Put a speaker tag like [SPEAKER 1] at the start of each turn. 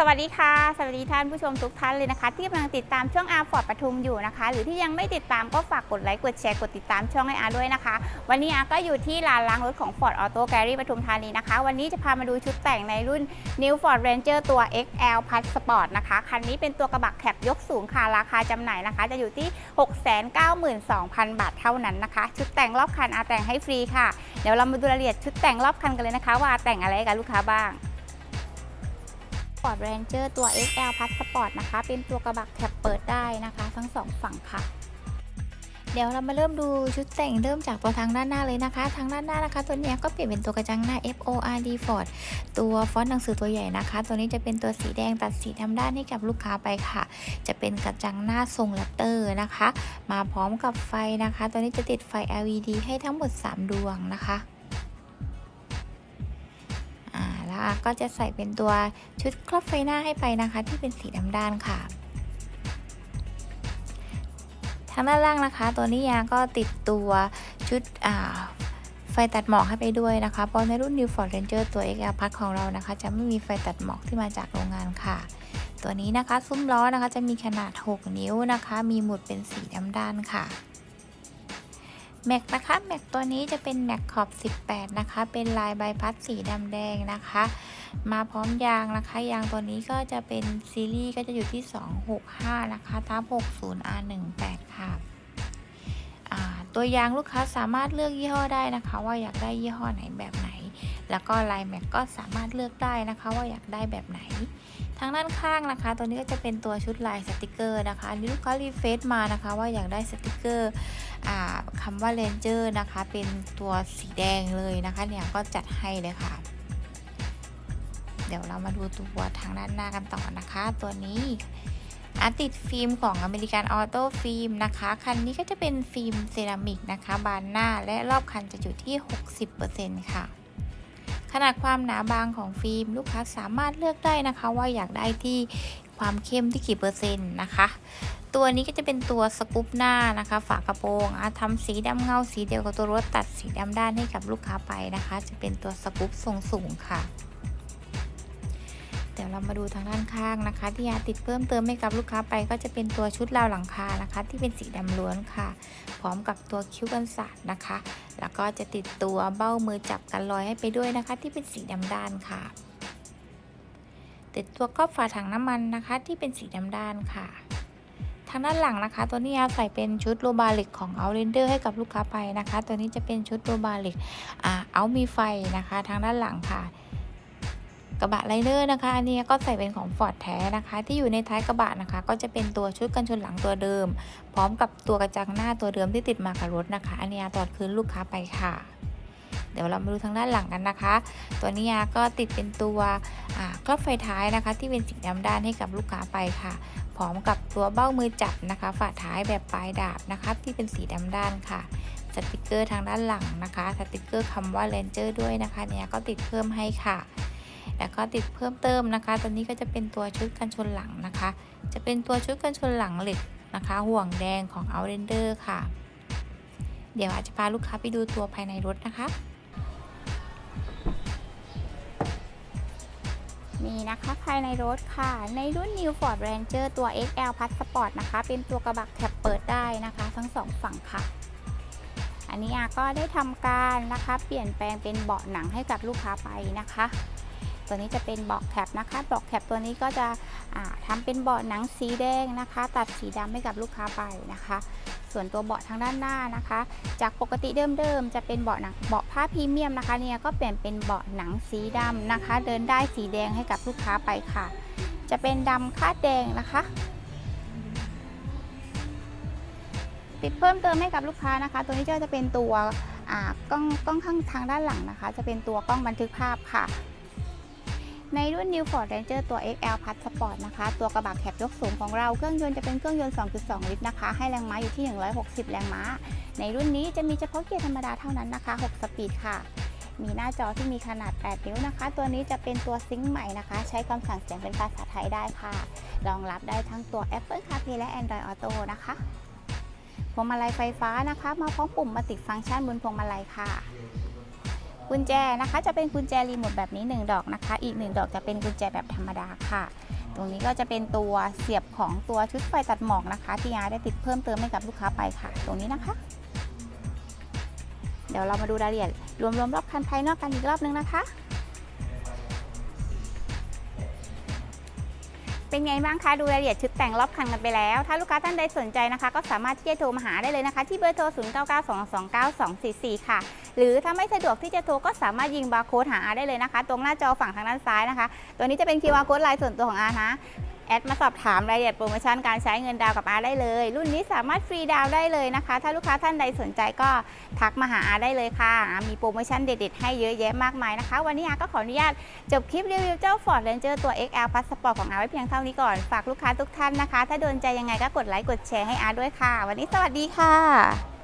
[SPEAKER 1] สวัสดีค่ะ สวัสดีท่านผู้ชมทุกท่านเลยนะคะ ที่กำลังติดตามช่องอาฟอร์ดปทุมอยู่นะคะ หรือที่ยังไม่ติดตามก็ฝากกดไลค์กดแชร์กดติดตามช่องให้อาด้วยนะคะ วันนี้อาก็อยู่ที่ลานล้างรถของ Ford Auto Gallery ปทุมธานีนะคะ วันนี้จะพามาดูชุดแต่งในรุ่น New Ford Ranger ตัว XL Plus Sport นะคะ คันนี้เป็นตัวกระบะแคปยกสูงค่ะราคาจำหน่ายนะคะ จะอยู่ที่ 692,000 บาทเท่านั้นนะคะ ชุดแต่งรอบคันอาแต่งให้ฟรีค่ะเดี๋ยวเรามาดูรายละเอียดชุดแต่งรอบคันกันเลยนะคะ ว่าอาแต่งอะไรกับลูกค้าบ้าง Ford Ranger ตัว XL Plus Sport นะคะ เป็นตัวกระบะแคปเปิดได้นะคะ ทั้งสองฝั่งค่ะ เดี๋ยวเรามาเริ่มดูชุดแต่งเริ่มจากตัวทางด้านหน้าเลยนะคะ ทางด้านหน้านะคะ ตัวนี้ก็เปลี่ยนเป็นตัวกระจังหน้า FORD Ford ตัวฟอนต์หนังสือตัวใหญ่นะคะ ตัวนี้จะเป็นตัวสีแดงตัดสีดำด้านให้กับลูกค้าไปค่ะ จะเป็นกระจังหน้าทรงแรปเตอร์นะคะ มาพร้อมกับไฟนะคะ ตัวนี้จะติดไฟ LED ให้ทั้งหมด 3 ดวงนะคะ อ่าแล้วอาก็จะใส่เป็นตัวชุดครอบไฟหน้าให้ไปนะคะ ที่เป็นสีดำด้านค่ะ ทางด้านล่างนะคะ ตัวนี้ยางก็ติดตัวชุดไฟตัดหมอกให้ไปด้วยนะคะ เพราะในรุ่น New Ford Ranger ตัว XL Plus ของเรานะคะ จะไม่มีไฟตัดหมอกที่มาจากโรงงานค่ะตัวนี้นะคะ ซุ้มล้อนะคะจะมีขนาด 6 นิ้วนะคะ มีหมุดเป็นสีดำด้านค่ะ แม็กนะคะแม็กตัวนี้จะเป็นแม็กขอบ 18 นะคะ เป็นลายใบพัดสีดำแดงนะคะ มาพร้อมยางนะคะ ยางตัวนี้ก็จะเป็นซีรีส์ก็จะอยู่ที่ 265 นะคะทับ60 R18 ค่ะอ่าตัวยางลูกค้าสามารถเลือกยี่ห้อได้นะคะ ว่าอยากได้ยี่ห้อไหนแบบไหน แล้วก็ลายแม็กก็สามารถเลือกได้นะคะว่าอยากได้แบบไหนทางด้านข้างนะคะ ตัวนี้ก็จะเป็นตัวชุดลายสติกเกอร์นะคะอันนี้ลูกค้ารีเฟซมานะคะ ว่าอยากได้สติกเกอร์ คำว่า Ranger นะคะ เป็นตัวสีแดงเลยนะคะ เนี่ยก็จัดให้เลยค่ะ เดี๋ยวเรามาดูตัวทางด้านหน้ากันต่อนะคะ ตัวนี้อาติดฟิล์มของอเมริกันออโต้ฟิล์มนะคะ คันนี้ก็จะเป็นฟิล์มเซรามิกนะคะ บานหน้าและรอบคันจะอยู่ที่ 60%ค่ะ ขนาดความหนาบางของฟิล์มลูกค้าสามารถเลือกได้นะคะ ว่าอยากได้ที่ความเข้มที่กี่เปอร์เซ็นต์นะคะ ตัวนี้ก็จะเป็นตัวสกูปหน้านะคะ ฝากระโปรงทำสีดำเงาสีเดียวกับตัวรถตัดสีดำด้านให้กับลูกค้าไปนะคะ จะเป็นตัวสกูปทรงสูงค่ะเดี๋ยวเรามาดูทางด้านข้างนะคะ ที่ยาติดเพิ่มเติมให้กับลูกค้าไป ก็จะเป็นตัวชุดราวหลังคานะคะ ที่เป็นสีดำล้วนค่ะ พร้อมกับตัวคิ้วกันศาสตร์นะคะ แล้วก็จะติดตัวเบ้ามือจับกันรอยให้ไปด้วยนะคะ ที่เป็นสีดำด้านค่ะ ติดตัวครอบฝาถังน้ำมันนะคะ ที่เป็นสีดำด้านค่ะ ทางด้านหลังนะคะ ตัวนี้ยาใส่เป็นชุดโรบาลิกของเอาเรนเดอร์ให้กับลูกค้าไปนะคะ ตัวนี้จะเป็นชุดโรบาลิกอ่าเอามีไฟนะคะ ทางด้านหลังค่ะกระบะไลเนอร์นะคะ อันนี้ก็ใส่เป็นของฟอร์ดแท้นะคะ ที่อยู่ในท้ายกระบะนะคะ ก็จะเป็นตัวชุดกันชนหลังตัวเดิม พร้อมกับตัวกระจังหน้าตัวเดิมที่ติดมากับรถนะคะ อันนี้ตอดคืนลูกค้าไปค่ะ เดี๋ยวเรามาดูทางด้านหลังกันนะคะ ตัวนี้ก็ติดเป็นตัวอ่าครอบไฟท้ายนะคะ ที่เป็นสีดำด้านให้กับลูกค้าไปค่ะ พร้อมกับตัวเบ้ามือจับนะคะ ฝาท้ายแบบปลายดาบนะคะ ที่เป็นสีดำด้านค่ะสติกเกอร์ทางด้านหลังนะคะ สติกเกอร์คำว่า Ranger ด้วยนะคะ เนี่ยก็ติดเพิ่มให้ค่ะแล้วก็ติดเพิ่มเติมนะคะ ตัวนี้ก็จะเป็นตัวชุดกันชนหลังนะคะ จะเป็นตัวชุดกันชนหลังเหล็กนะคะ ห่วงแดงของ Outlander ค่ะ เดี๋ยวอาจจะพาลูกค้าไปดูตัวภายในรถนะคะ มีนะคะภายในรถค่ะ ในรุ่น New Ford Ranger ตัว XL Plus Sport นะคะ เป็นตัวกระบะแคปเปิดได้นะคะ ทั้งสองฝั่งค่ะ อันนี้อาก็ได้ทำการนะคะ เปลี่ยนแปลงเป็นเบาะหนังให้กับลูกค้าไปนะคะ ตัวนี้จะเป็นเบาะแคปนะคะเบาะแคปตัวนี้ก็จะทำเป็นเบาะหนังสีแดงนะคะ ตัดสีดำให้กับลูกค้าไปนะคะ ส่วนตัวเบาะทางด้านหน้านะคะ จากปกติเดิมๆจะเป็นเบาะหนังเบาะผ้าพรีเมียมนะคะเนี่ยก็เปลี่ยนเป็นเบาะหนังสีดำนะคะ เดินได้สีแดงให้กับลูกค้าไปค่ะ จะเป็นดำคาดแดงนะคะติดเพิ่มเติมให้กับลูกค้านะคะ ตัวนี้จะเป็นตัวกล้องกล้องข้างทางด้านหลังนะคะ จะเป็นตัวกล้องบันทึกภาพค่ะ ในรุ่น New Ford Ranger ตัว XL Plus Sport นะคะ ตัวกระบะแคปยกสูงของเราเครื่องยนต์จะเป็นเครื่องยนต์ 2.2 ลิตรนะคะ ให้แรงม้าอยู่ที่ 160 แรงม้า ในรุ่นนี้จะมีเฉพาะเกียร์ธรรมดาเท่านั้นนะคะ 6 สปีดค่ะ มีหน้าจอที่มีขนาด 8 นิ้วนะคะ ตัวนี้จะเป็นตัวซิงค์ใหม่นะคะ ใช้คำสั่งเสียงเป็นภาษาไทยได้ค่ะ รองรับได้ทั้งตัว Apple CarPlay และ Android Auto นะคะ พวงมาลัยไฟฟ้านะคะ มาพร้อมปุ่มมัลติฟังก์ชันบนพวงมาลัยค่ะ
[SPEAKER 2] กุญแจนะคะจะเป็นกุญแจรีโมทแบบนี้ 1 ดอกนะคะ อีก 1 ดอกจะเป็นกุญแจแบบธรรมดาค่ะ ตรงนี้ก็จะเป็นตัวเสียบของตัวชุดไฟตัดหมอกนะคะ ที่อาได้ติดเพิ่มเติมให้กับลูกค้าไปค่ะ ตรงนี้นะคะ เดี๋ยวเรามาดูรายละเอียดรวมๆรอบคันภายนอกกันอีกรอบนึงนะคะ เป็นไงบ้างคะดูรายละเอียดชุดแต่งรอบคันกันไปแล้ว ถ้าลูกค้าท่านใดสนใจนะคะ ก็สามารถที่จะโทรมาหาได้เลยนะคะ ที่เบอร์โทร 0 9 9 2 2 9 2 4 4 ค่ะ หรือถ้าไม่สะดวกที่จะโทรก็สามารถยิงบาร์โค้ดหาอาได้เลยนะคะ ตรงหน้าจอฝั่งทางด้านซ้ายนะคะ ตัวนี้จะเป็น QR โค้ดลายส่วนตัวของอานะ แอดมาสอบถามรายละเอียดโปรโมชั่นการใช้เงินดาวกับอาได้เลย รุ่นนี้สามารถฟรีดาวได้เลยนะคะ ถ้าลูกค้าท่านใดสนใจก็ทักมาหาอาได้เลยค่ะ มีโปรโมชั่นเด็ดๆให้เยอะแยะมากมายนะคะ วันนี้อาก็ขออนุญาตจบคลิปรีวิวเจ้า Ford Ranger ตัว XL Passport ของอาไว้เพียงเท่านี้ก่อนฝากลูกค้าทุกท่านนะคะ ถ้าโดนใจยังไงก็กดไลค์กดแชร์ให้อาด้วยค่ะ วันนี้สวัสดีค่ะ